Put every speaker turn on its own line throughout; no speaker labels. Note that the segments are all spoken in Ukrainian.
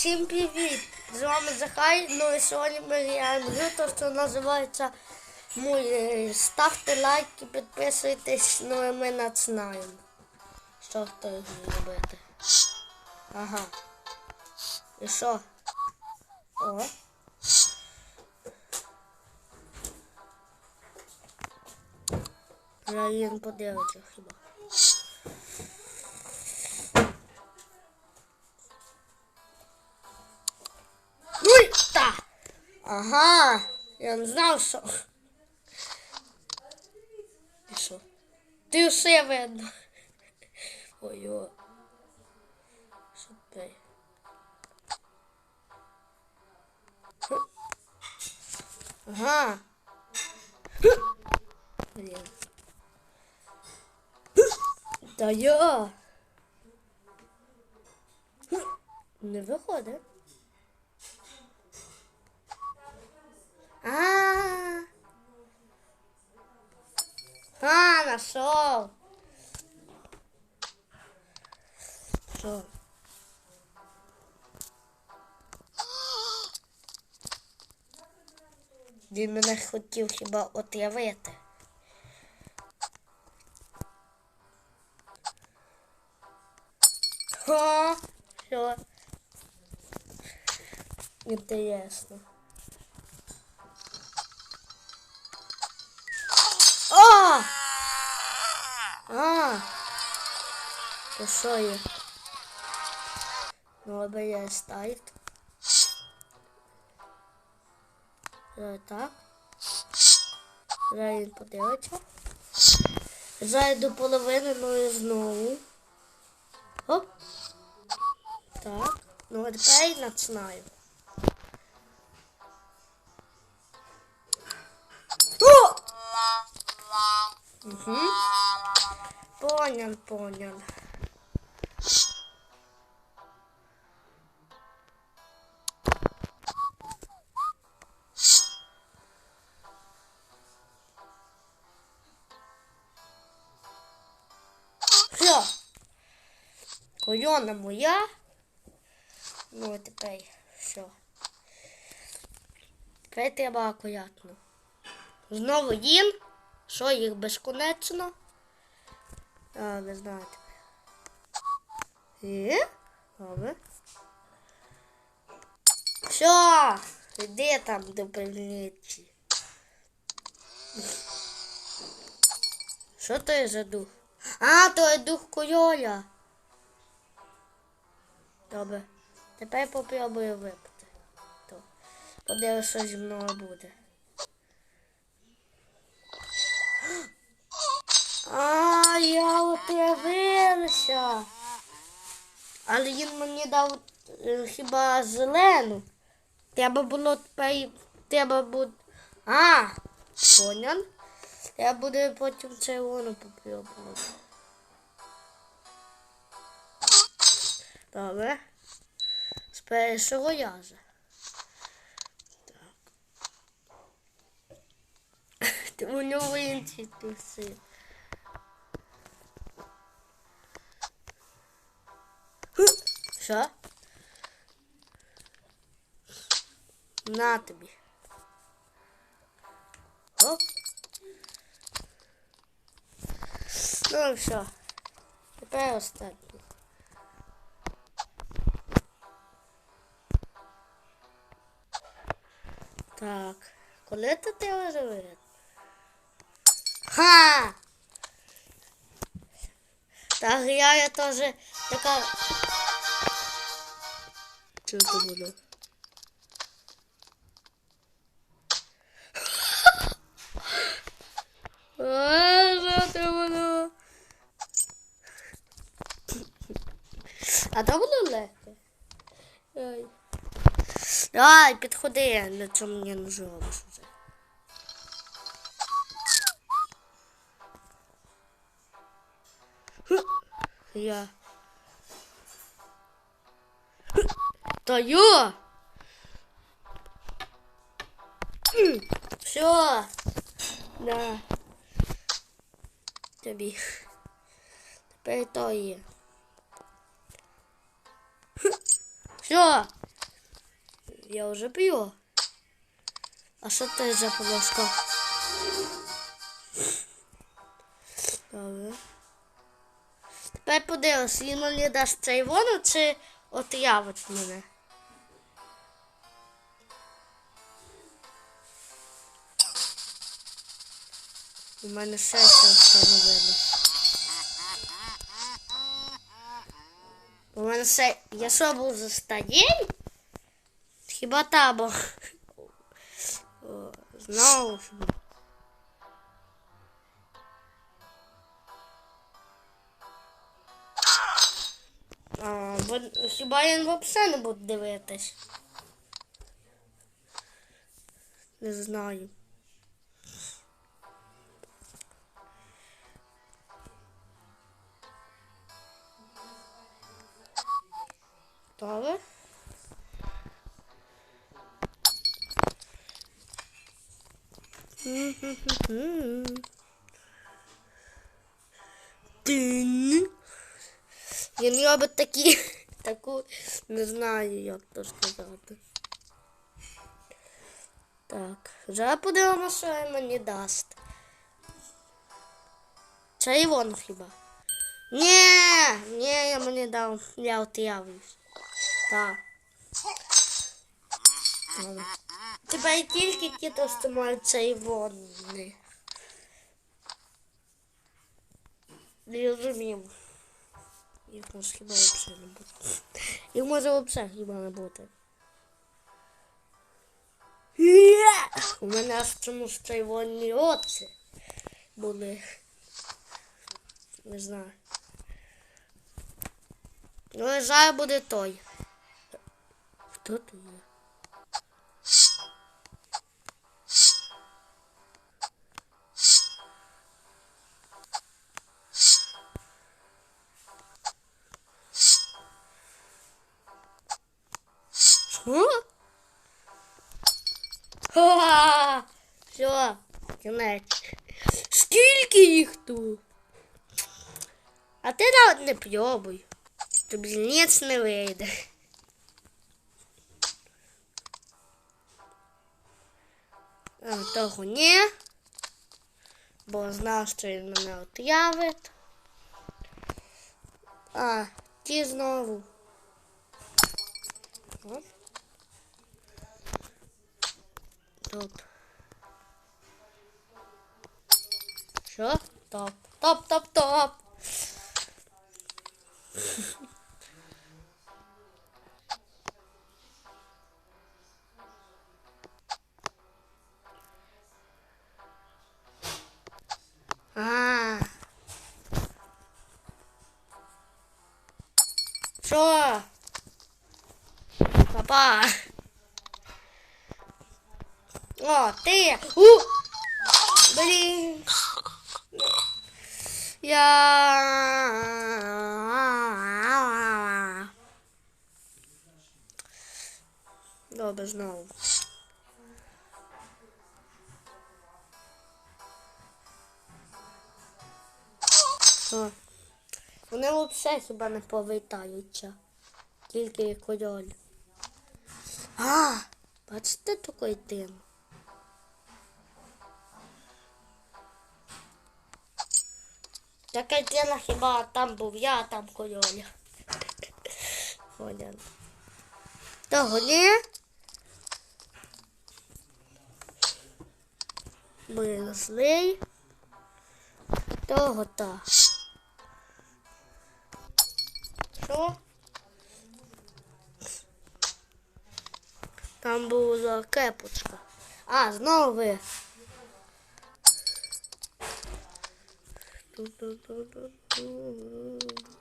Всім привіт! З вами Захай. Ну і сьогодні ми граємо гру, то що називається мой. Е, Ставте лайки, підписуйтесь, ну і ми починаємо. Що хто робити? Ага. І що? О. Раїн подивиться хіба. Ага. Я не знав, що. І що? Ти все видно. Ой, о. Що ти? Ага. Блін. Та я. Не виходить. А. А, нашел. Що? Він мене хотів хіба отравити. Ха, все. Интересно. Є? Ну, я ставить. Зараз так. Зараз він подивиться. Зараз до половини, ну і знову. Оп. Так. Ну, а тепер починаю. О! Угу. Понял, понял. Кольона моя. Ну, тепер все. Тепер треба акуратно. Знову їм. Що їх безконечно? А, не знаю. І? Добре. Все, іди там до пильниці. Що то є за дух? А, то є дух койоля. Добре. Тепер попробую випити. То. Подивись, що зі мною буде. А, я отравилася. Але він мені дав е, хіба зелену. Треба було тепер. Треба буде. А, понял. Я буду потім червону попробувати. Добре. З першого разу. Так. У нього інші туси. Що? На тобі. Оп. Ну все. Тепер останнє. Так. Коли ти тебе живе? Ха! Та гра я теж така. Що це було? А, що це було? А то було легко. Ой. Давай, підходи, на чому мені не зробиш вже. Хм, Я. Та я. Все. Да. Тобі. Тепер то є. Все. Я вже п'ю. А що ти за положка? Добре. Тепер подивись, він мені дасть червону чи отравить мене. У мене щастя встановили. У мене все. Я що був за стадій? Хіба табо? Знову ж. А, бо хіба він взагалі не буде дивитись? Не знаю. Добре. Він робить такі, таку, не знаю, як то сказати. Так, вже подивимося, що він мені дасть. Червону хіба? Ні, ні, я мені дав, я отравлюсь. Так. Добре. Тепер тільки ті, що мають червоний. Не розумів. Їх може хіба взагалі не бути. Їх може взагалі хіба не бути. У мене аж чомусь червоні очі були. Не знаю. Ну, буде той. Хто тут є? Що? Ха! Все, кінець. Скільки їх тут? А ти навіть не пробуй. Тобі ніц не вийде. А, того ні. Бо знав, що він мене отравить. А, ті знову. Оп. Топ. Що? Топ. Топ, топ, топ. А. Що? Папа. О, ти. У! Блін. Я. Добре, знову. Вони взагалі хіба не повертаються. Тільки як король. А, бачите такий дим? Така діла хіба там був я, а там король. Понял. Того ні? Блин. Того та. Що? Там була кепочка. А, знову ви.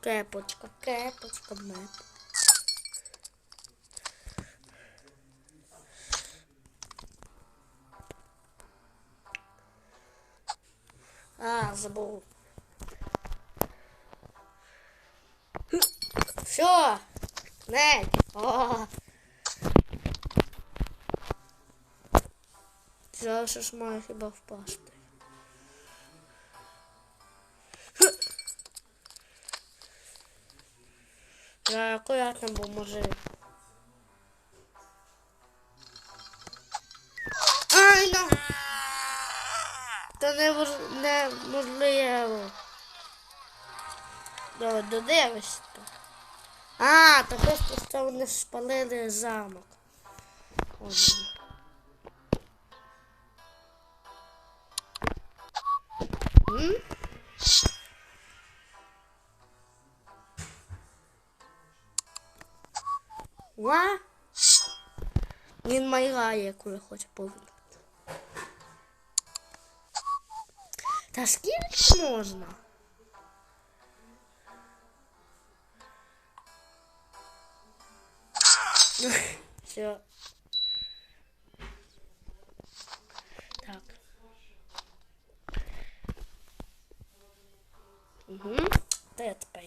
Кепочка, кепочка, меп. А, забув. Все, не, о. Зараз ж має хіба. Треба акуратно, бо може. Ай, на! Та не неможливо. Да, ну, додивишся. А, то просто вони спалили замок. Ой. Ва? Він майгає, коли хоче повернути. Та скільки можна? Все. Так. Угу. Де тепер?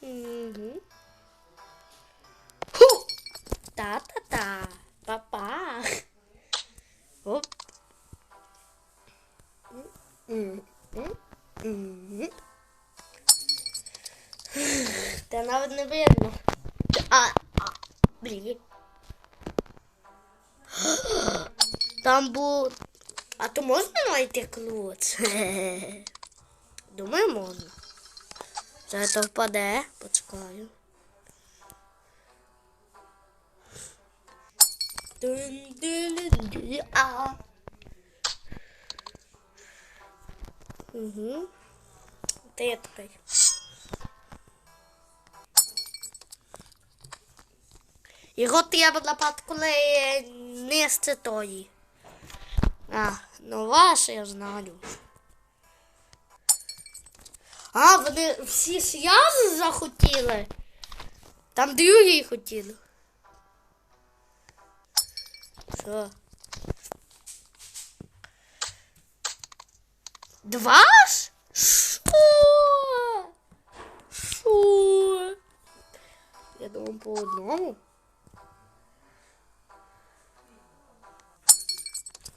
Угу. Та-та-та. Папа. Оп. Та навіть не видно. А. Там був. А то можна знайти ключ? Думаю, можна. Це то впаде, почекаю. Дун-дун-дун, А. Угу. Та я тепер. Його треба лапати, коли нести тої. А, ну ваше я знаю. А, вони всі зв'язи захотіли. Там другі хотіли. Що? Два ж? Що? Що? Я думаю, по одному.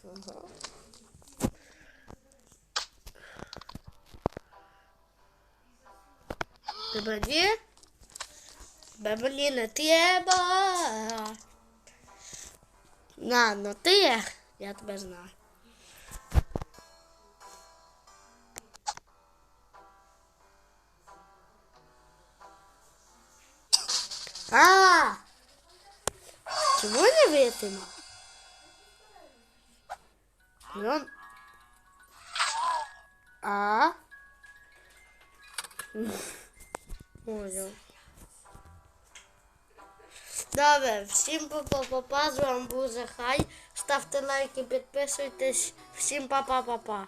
Ага. Тебе є? Тебе мені не треба. На, ти є. Я тебе знаю. А! Чому не витимо? Ну. А? Ой. Добре, всім па-па-па-па, з вами був Захай. Ставте лайки, підписуйтесь. Всім па-па-па-па.